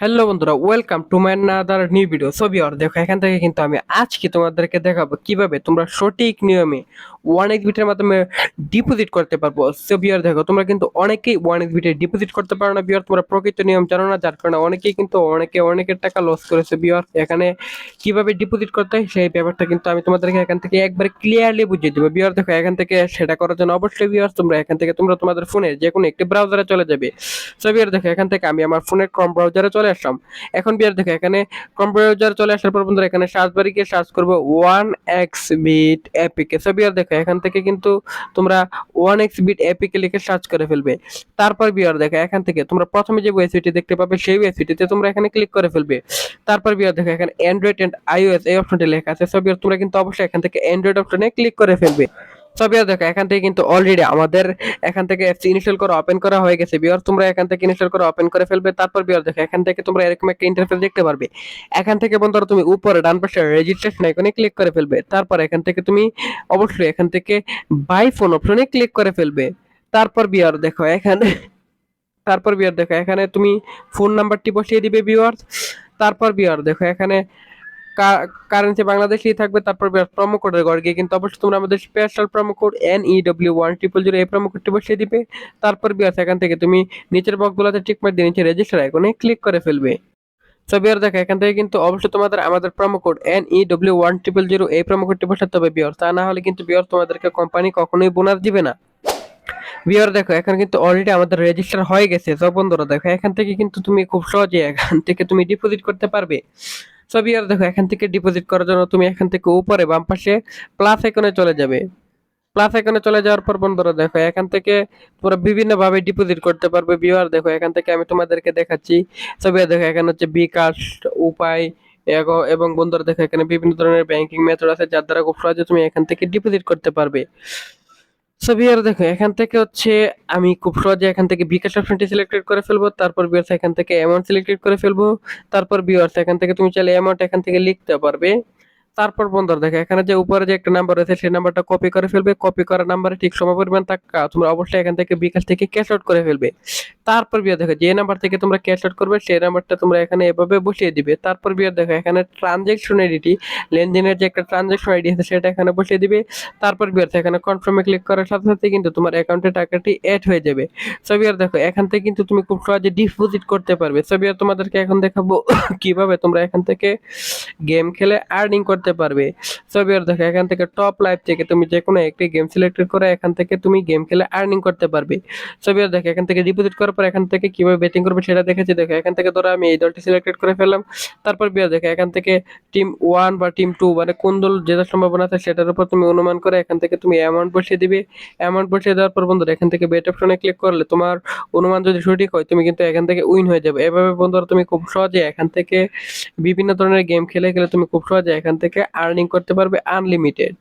Hello বন্ধুরা welcome to my another new video ছবি আর দেখো, এখান থেকে কিন্তু আমি আজকে তোমাদেরকে দেখাবো কীভাবে তোমরা সঠিক নিয়মে ওয়ান এক্স বিটের মাধ্যমে ডিপোজিট করতে পারব। ছবি আর দেখো, তোমরা কিন্তু অনেকেই ওয়ান এক্স বিটে ডিপোজিট করতে পারো না। বিয়ার তোমরা প্রকৃত নিয়ম জানো না, যার কারণে অনেকেই কিন্তু অনেকে অনেকের টাকা লস করেছে। বিয়ার এখানে কীভাবে ডিপোজিট করতে হয় সেই ব্যাপারটা কিন্তু আমি তোমাদেরকে এখান থেকে একবার ক্লিয়ারলি বুঝিয়ে দেবো। বিয়ার দেখো, এখান থেকে সেটা করার জন্য অবশ্যই বিয়ার তোমরা এখান থেকে, তোমরা তোমাদের ফোনে যে কোনো একটি ব্রাউজারে চলে যাবে। সো বিয়ার দেখো, এখান থেকে আমি আমার ফোনের ক্রম ব্রাউজারে চলে আসলাম। এখন বিয়ার দেখো, এখানে ক্রম ব্রাউজার চলে আসার পর বন্ধুরা এখানে সার্চ বারে গিয়ে সার্চ করব one X bet APK so বিয়ার দেখো, এখান থেকে কিন্তু তোমরা ওয়ান এক্স বিট এপিকে লিখে সার্চ করে ফেলবে। তারপর বিয়ার দেখো, এখান থেকে তোমরা প্রথমে যে ওয়েবসাইটটি দেখতে পাবে, সেই ওয়েবসাইটটিতে তোমরা এখানে ক্লিক করে ফেলবে। তারপর বিয়ার দেখো, এখানে অ্যান্ড্রয়েড এন্ড আইওএস এই অপশনটি লেখা আছে। সো বিয়ার তোমরা কিন্তু অবশ্যই এখান থেকে অ্যান্ড্রয়েড অপশনে ক্লিক করে ফেলবে। সো বিয়ার দেখো, এখান থেকে কিন্তু অলরেডি আমাদের এখান থেকে অ্যাপস ইনস্টল করা ওপেন করা হয়ে গেছে। বিয়ার তোমরা এখান থেকে ইনস্টল করে ওপেন করে ফেলবে। তারপর বিয়ার দেখো, এখান থেকে তোমরা এরকম একটা ইন্টারফেস দেখতে পারবে। এখান থেকে বন্ধুরা, তুমি উপরে ডান পাশে রেজিস্ট্রেশন আইকনে ক্লিক করে ফেলবে। তারপর এখান থেকে তুমি অবশ্যই এখান থেকে বাই ফোন অপশনে ক্লিক করে ফেলবে। তারপর বিয়ার দেখো, এখানে তারপর বিয়ার দেখো, এখানে তুমি ফোন নাম্বারটি বসিয়ে দিবে বিয়ার তারপর বিয়ার দেখো, এখানে কারেন্সি বাংলাদেশই থাকবে, তারপর প্রোমো কোডের ঘর গিয়ে কিন্তু অবশ্যই তোমরা আমাদের special promo code N E W one triple zero এই প্রোমো কোডটি বসিয়ে দিবে। তারপর বিয়ার এখান থেকে তুমি নিচের বক্সগুলোতে টিক মার দিয়ে নিচে রেজিস্টার আইকনে ক্লিক করে ফেলবে। সো বিয়ার দেখো, এখান থেকে কিন্তু অবশ্যই তোমাদের আমাদের promo code N E W one triple zero এই প্রোমো কোডটি বসাতে হবে বিয়ার তা না হলে কিন্তু বিয়ার তোমাদেরকে কোম্পানি কখনোই বোনাস দিবে না। বিয়ার দেখো, এখন কিন্তু অলরেডি আমাদের রেজিস্টার হয়ে গেছে। সব বন্ধুরা, দেখো, এখান থেকে কিন্তু তুমি খুব সহজে এখান থেকে তুমি ডিপোজিট করতে পারবে। সব বিয়ার দেখো, এখান থেকে ডিপোজিট করার জন্য তুমি এখান থেকে উপরে বাম পাশে প্লাস আইকনে চলে যাবে। প্লাস আইকনে চলে যাওয়ার পর বন্ধুরা দেখো, এখান থেকে তোমরা বিভিন্ন ভাবে ডিপোজিট করতে পারবে বিয়ার দেখো, এখান থেকে আমি তোমাদেরকে দেখাচ্ছি। সব দেখো, এখানে হচ্ছে বিকাশ উপায় এবং বন্ধুরা দেখো, এখানে বিভিন্ন ধরনের ব্যাংকিং মেথড আছে যার দ্বারা খুব সহজে তুমি এখান থেকে ডিপোজিট করতে পারবে। সো বিয়ার দেখো, এখান থেকে হচ্ছে আমি খুব সহজে এখান থেকে বিকাশ অপশনটি সিলেক্টেড করে ফেলব, তারপর বিয়ার্স এখান থেকে অ্যামাউন্ট সিলেক্টেড করে ফেলব, তারপর বিয়ার্স এখান থেকে তুমি চাইলে অ্যামাউন্ট এখান থেকে লিখতে পারবে। তারপর বন্ধুরা দেখো এখানে যে উপরে যে একটা নাম্বার রয়েছে, সেই নাম্বারটা কপি করে ফেলবে। কপি করা নাম্বারে ঠিক সময় পরিমাণ টাকা তোমরা অবশ্যই এখান থেকে বিকাশ থেকে ক্যাশ আউট করে ফেলবে। তারপর বিয়ার দেখো যে নাম্বার থেকে তোমরা ক্যাশ আউট করবে, সেই নাম্বারটা তোমরা এখানে এভাবে বসিয়ে দিবে। তারপর বিয়ার দেখো এখানে ট্রানজেকশন আইডিটি লেনদেনের যে একটা ট্রানজেকশন আইডি আছে, সেটা এখানে বসিয়ে দিবে। তারপর বিয়ার এখানে কনফার্মে ক্লিক করার সাথে সাথে কিন্তু তোমার অ্যাকাউন্টে টাকাটি অ্যাড হয়ে যাবে। সো বিয়ার দেখো এখান থেকে কিন্তু তুমি খুব সহজে ডিপোজিট করতে পারবে। সো বিয়ার তোমাদেরকে এখন দেখাবো কীভাবে তোমরা এখান থেকে গেম খেলে আর্নিং করতে পারবে সো বিয়ার দেখো এখান থেকে টপ লাইভ থেকে তুমি যে কোনো একটি গেম সিলেক্টেড করে এখান থেকে তুমি গেম খেলে আর্নিং করতে পারবে সো বিয়ার দেখো এখান থেকে ডিপোজিট করার পর এখান থেকে কীভাবে বেটিং করবে সেটা দেখেছি দেখো এখান থেকে ধরো আমি এই দলটি সিলেক্টেড করে ফেললাম তারপর বিয়ার দেখো এখান থেকে টিম ওয়ান বা টিম টু মানে কোন দল জেতার সম্ভাবনা আছে সেটার উপর তুমি অনুমান করে এখান থেকে তুমি অ্যামাউন্ট বসিয়ে দিবে অ্যামাউন্ট বসিয়ে দেওয়ার পর বন্ধুরা এখান থেকে বেট অপশনে ক্লিক করলে তোমার অনুমান যদি সঠিক হয় তুমি কিন্তু এখান থেকে উইন হয়ে যাবে এভাবে বন্ধুরা তুমি খুব সহজে এখান থেকে বিভিন্ন ধরনের গেম খেলে খেলে তুমি খুব সহজে এখান থেকে আর্নিং করতে পারবে আনলিমিটেড